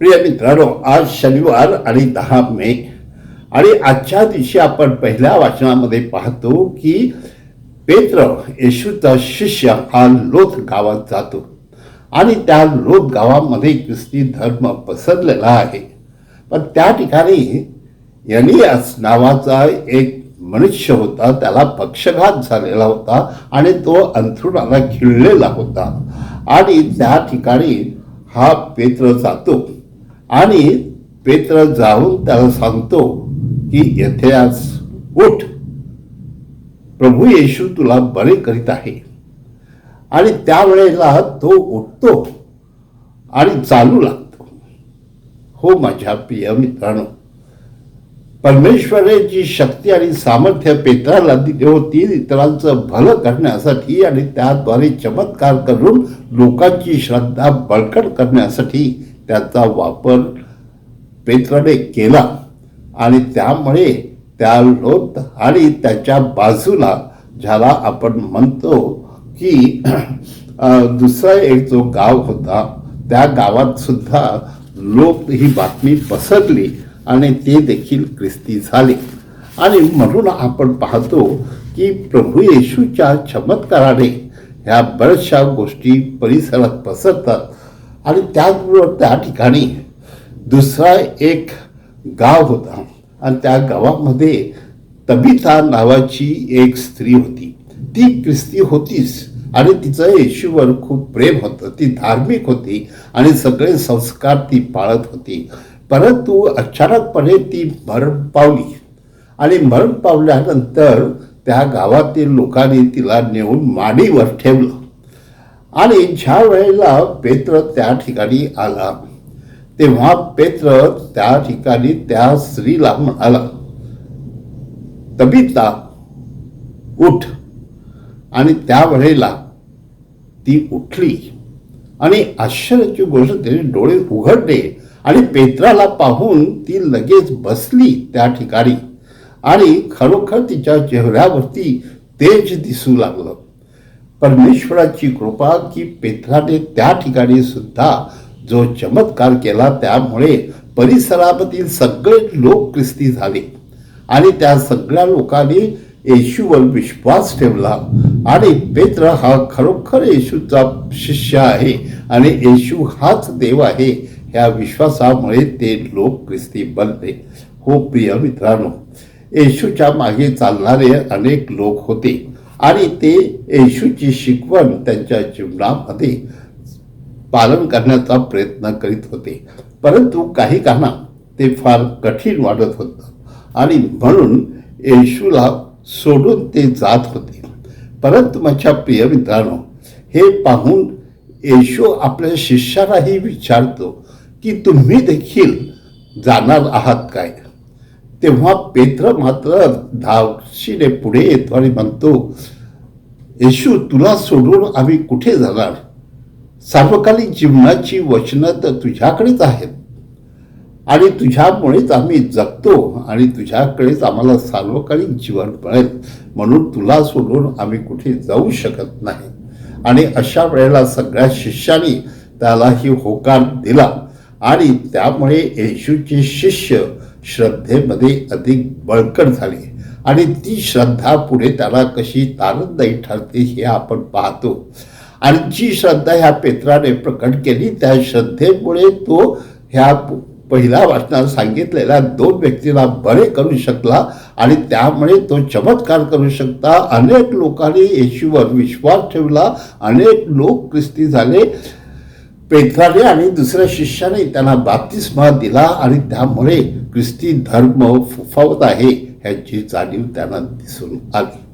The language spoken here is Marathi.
प्रिय मित्रांनो आज शनिवार आणि दहा मे आणि आजच्या दिवशी आपण पहिल्या वाचनामध्ये पाहतो की पेत्र येशूचा शिष्य हा लोथ गावात जातो आणि त्या लोथ गावामध्ये ख्रिस्ती धर्म पसरलेला आहे. पण त्या ठिकाणी यनियास नावाचा एक मनुष्य होता त्याला पक्षघात झालेला होता आणि तो अंथरुणाला खिळलेला होता. आणि त्या ठिकाणी हा पेत्र जातो. आणि पेत्र जाऊन त्याला सांगतो की येथे आज उठ. प्रभू येशू तुला बरे करीत आहे. आणि त्यावेळेला तो उठतो आणि चालू लागतो. हो माझ्या प्रिय मित्रांनो परमेश्वराची शक्ती आणि सामर्थ्य पेत्राला दिली होती इतरांचं भलं करण्यासाठी आणि त्याद्वारे चमत्कार करून लोकांची श्रद्धा बळकट करण्यासाठी त्याचा वापर पेत्राने केला आणि त्यामुळे त्या लोक आणि त्याच्या बाजूला ज्याला आपण म्हणतो की दुसरा एक जो गाव होता त्या गावात सुद्धा लोक ही बातमी पसरली आणि ते देखील ख्रिस्ती झाले. आणि म्हणून आपण पाहतो की प्रभू येशूच्या चमत्काराने ह्या बऱ्याचशा गोष्टी परिसरात पसरतात. आणि त्याचबरोबर त्या ठिकाणी दुसरा एक गाव होता. आणि त्या गावामध्ये तबिता नावाची एक स्त्री होती. ती ख्रिस्ती होतीच आणि तिचं येशूवर खूप प्रेम होतं. ती धार्मिक होती आणि सगळे संस्कार ती पाळत होती. परंतु अचानकपणे ती मरण पावली. आणि मरण पावल्यानंतर त्या गावातील लोकांनी तिला नेऊन माडीवर ठेवलं. आणि ज्या वेळेला पेत्र त्या ठिकाणी आला तेव्हा पेत्र त्या ठिकाणी त्या स्त्रीला म्हणाला तबिता उठ. आणि त्यावेळेला ती उठली आणि आश्चर्याची गोष्ट तिने डोळे उघडले आणि पेत्राला पाहून ती लगेच बसली त्या ठिकाणी आणि खरोखर तिच्या चेहऱ्यावरती तेज दिसू लागलं. परमेश्वराची कृपा की पेत्राने त्या ठिकाणी सुद्धा जो चमत्कार केला त्यामुळे परिसरामधील सगळे लोक ख्रिस्ती झाले. आणि त्या सगळ्या लोकांनी येशूवर विश्वास ठेवला. आणि पेत्र हा खरोखर येशूचा शिष्य आहे आणि येशू हाच देव आहे ह्या विश्वासामुळे ते लोक ख्रिस्ती बनले. हो प्रिय मित्रांनो येशूच्या मागे चालणारे अनेक लोक होते. आणि ते येशूची शिकवण त्यांच्या जीवनामध्ये पालन करण्याचा प्रयत्न करीत होते. परंतु काही काना ते फार कठीण वाटत होतं. आणि म्हणून येशूला सोडून ते जात होते. परंतु माझ्या प्रिय मित्रांनो हे पाहून येशू आपल्या शिष्यालाही विचारतो की तुम्ही देखील जाणार आहात काय? तेव्हा पेत्र मात्र धावशीने पुढे येतो आणि म्हणतो येशू तुला सोडून आम्ही कुठे जाणार? सार्वकालिक जीवनाची वचनं तर तुझ्याकडेच आहेत. आणि तुझ्यामुळेच आम्ही जगतो आणि तुझ्याकडेच आम्हाला सार्वकालिक जीवन मिळेल. म्हणून तुला सोडून आम्ही कुठे जाऊ शकत नाही. आणि अशा वेळेला सगळ्या शिष्यांनी त्यालाही होकार दिला. आणि त्यामुळे येशूचे शिष्य श्रद्धेमध्ये अधिक बळकट झाली. आणि ती श्रद्धा पुढे त्याला कशी तारददायी ठरते हे आपण पाहतो. आणि जी श्रद्धा ह्या पेत्राने प्रकट केली त्या श्रद्धेमुळे तो ह्या पहिल्या वाचनात सांगितलेल्या दोन व्यक्तीला बरे करू शकला आणि त्यामुळे तो चमत्कार करू शकता. अनेक लोकांनी येशूवर विश्वास ठेवला. अनेक लोक ख्रिस्ती झाले. पेत्राने आणि दुसऱ्या शिष्याने त्यांना बाप्तिस्मा दिला आणि त्यामुळे ख्रिस्ती धर्म फुफावत आहे ह्याची जाणीव त्यांना दिसून आली.